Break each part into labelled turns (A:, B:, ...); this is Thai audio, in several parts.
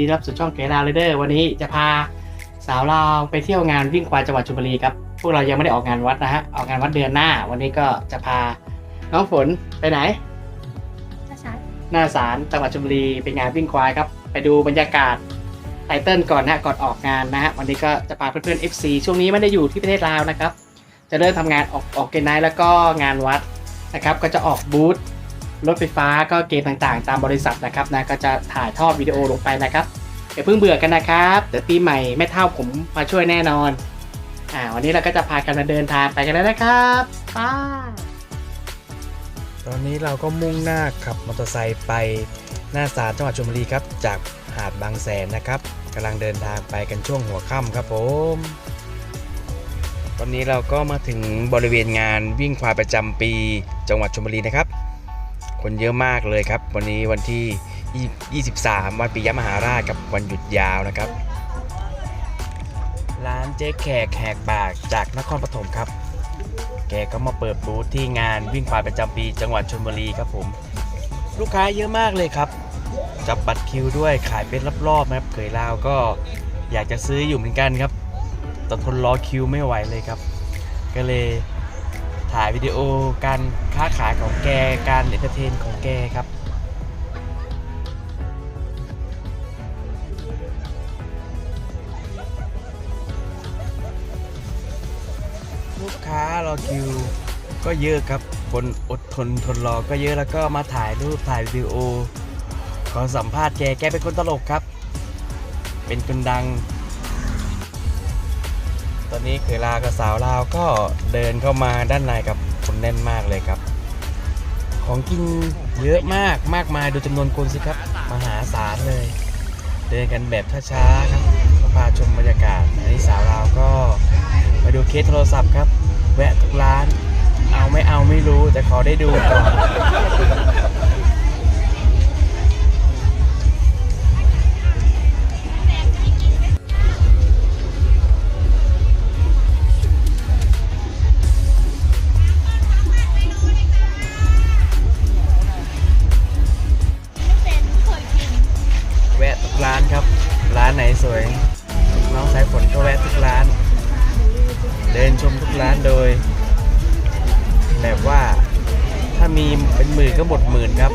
A: ดีต้อนรับสู่ช่องเกลาเลยเดอร์ วันนี้จะพาสาวเราวไปเที่ยวงานวิ่งควายจังหวัดชลบุรีครับ พวกเรายังไม่ได้ออกงานวัดนะฮะ ออกงานวัดเดือนหน้า วันนี้ก็จะพาน้องฝนไปไหน
B: ช้า
A: หน้าศาลจังหวัดชลบุรีเป็นงานวิ่งควายครับ ไปดูบรรยากาศไตเติ้ลก่อนนะฮะก่อนออกงานนะฮะ วันนี้ก็จะพาเพื่อนๆ FC ช่วงนี้ไม่ได้อยู่ที่ประเทศลาวนะครับ จะเริ่มทำงานออกออกเกณฑ์ไนท์แล้วก็งานวัดนะครับ ก็จะออกบูธ รถไฟฟ้าก็เกมต่างๆ ตามบริษัทนะครับนะก็จะถ่ายทอดวิดีโอลงไปนะครับอย่าเพิ่งเบื่อกันนะครับเดี๋ยวปีใหม่แม่เท่าผมมาช่วยแน่นอนอ่าวันนี้เราก็จะพากันมาเดินทางไปกันแล้วนะครับป้า
C: ตอนนี้เราก็มุ่งหน้าขับมอเตอร์ไซค์ไปหน้าศาลจังหวัดชลบุรีครับ จากหาดบางแสนนะครับกำลังเดินทางไปกันช่วงหัวค่ำครับผม ตอนนี้เราก็มาถึงบริเวณงานวิ่งควายประจำปี จังหวัดชลบุรีนะครับ คนเยอะมากเลยครับ วันนี้วันที่ 23 วันปิยมหาราชกับวันหยุดยาวนะครับ ร้านเจ๊แขกแหกปากจากนครปฐมครับ แกก็มาเปิดบูธที่งานวิ่งควายประจำปีจังหวัดชลบุรีครับผม ลูกค้าเยอะมากเลยครับ จับบัตรคิวด้วยขายเป็นรอบๆนะครับเคยลาวก็อยากจะซื้ออยู่เหมือนกันครับแต่ทนรอคิวไม่ไหวเลยครับ ก็เลย ถ่ายวิดีโอการค้าขายของแกการเอนเตอร์เทนของแกครับลูกค้ารอคิวก็เยอะครับคนอดทนทนรอก็เยอะแล้วก็มาถ่ายรูปถ่ายวิดีโอขอสัมภาษณ์แกแกเป็นคนตลกครับ เป็นคนดัง ตอนนี้เคยลากับสาวลาวก็เดินเข้ามาด้านในกับคนแน่นมากเลยครับ ของกินเยอะมากมากมายดูจำนวนคนสิครับ มหาศาลเลย เดินกันแบบช้าๆครับพาชมบรรยากาศอันนี้สาวลาวก็มาดูเคสโทรศัพท์ครับ แวะทุกร้าน เอาไม่เอาไม่รู้แต่ขอได้ดูก่อน วยน้องสายฝนก็แวะทุกร้าน เดินชมทุกร้านโดย แบบว่าถ้ามีเป็นหมื่นก็หมดหมื่นครับ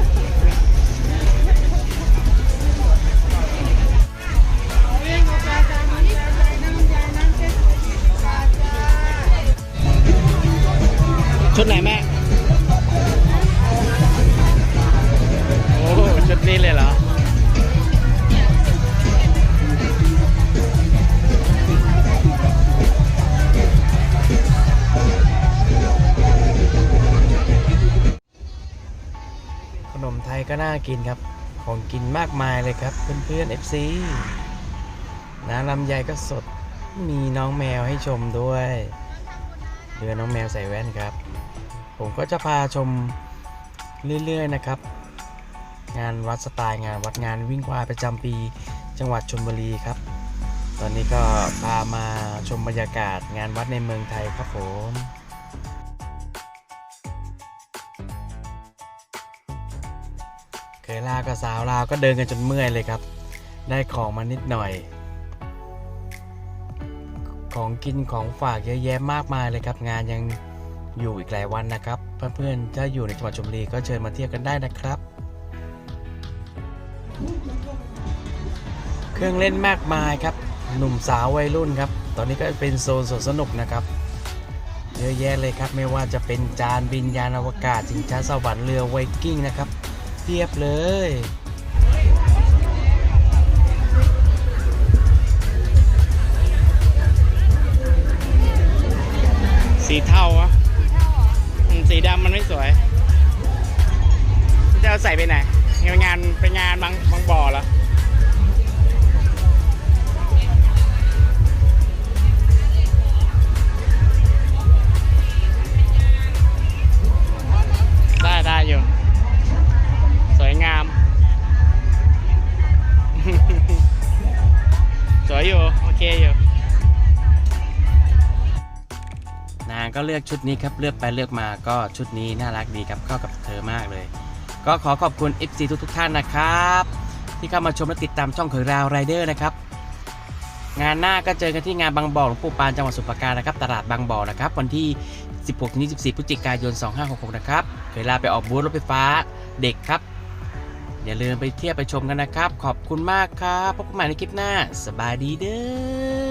A: ชุดไหนแม่ โอ้ชุดนี้เลยเหรอ
C: ก็น่ากินครับ ของกินมากมายเลยครับ เพื่อนๆ FC น้ำลำไยก็สดมีน้องแมวให้ชมด้วยเรือน้องแมวใส่แว่นครับ ผมก็จะพาชมเรื่อยๆนะครับ งานวัดสไตล์งานวัดงานวิ่งควายประจำปีจังหวัดชลบุรีครับ ตอนนี้ก็พามาชมบรรยากาศงานวัดในเมืองไทยครับผม เคยลากับสาวลาวก็เดินกันจนเมื่อยเลยครับ ได้ของมานิดหน่อย ของกินของฝากเยอะแยะมากมายเลยครับ งานยังอยู่อีกหลายวันนะครับ เพื่อนๆถ้าอยู่ในจังหวัดชลบุรีก็เชิญมาเที่ยวกันได้นะครับ เครื่องเล่นมากมายครับ หนุ่มสาววัยรุ่นครับ ตอนนี้ก็เป็นโซนสวนสนุกนะครับเยอะแยะเลยครับไม่ว่าจะเป็นจานบินยานอวกาศจิงช้าสวรรค์เรือไวกิ้งนะครับ เทียบเลย
A: สีเทาอะสีดำมันไม่สวยจะเอาใส่ไปไหนไปงานไปงานบางบางบ่อเหรอ เคอยู่
C: นางก็เลือกชุดนี้ครับเลือกไปเลือกมาก็ชุดนี้น่ารักดีครับเข้ากับเธอมากเลย ก็ขอขอบคุณ FC ทุกทุกท่านนะครับ ที่เข้ามาชมและติดตามช่องเขยราไรเดอร์นะครับ งานหน้าก็เจอกันที่งานบางบ่อหลวงปู่ปานจังหวัดสุพรราการนะครับ ตลาดบางบ่อนะครับ วันที่ 16-24พฤศจิกายน 2566 นะครับเคยลาไปออกบูธรถไฟฟ้าเด็กครับ อย่าลืมไปเที่ยวไปชมกันนะครับ ขอบคุณมากครับ พบกันใหม่ในคลิปหน้า สบายดีเด้อ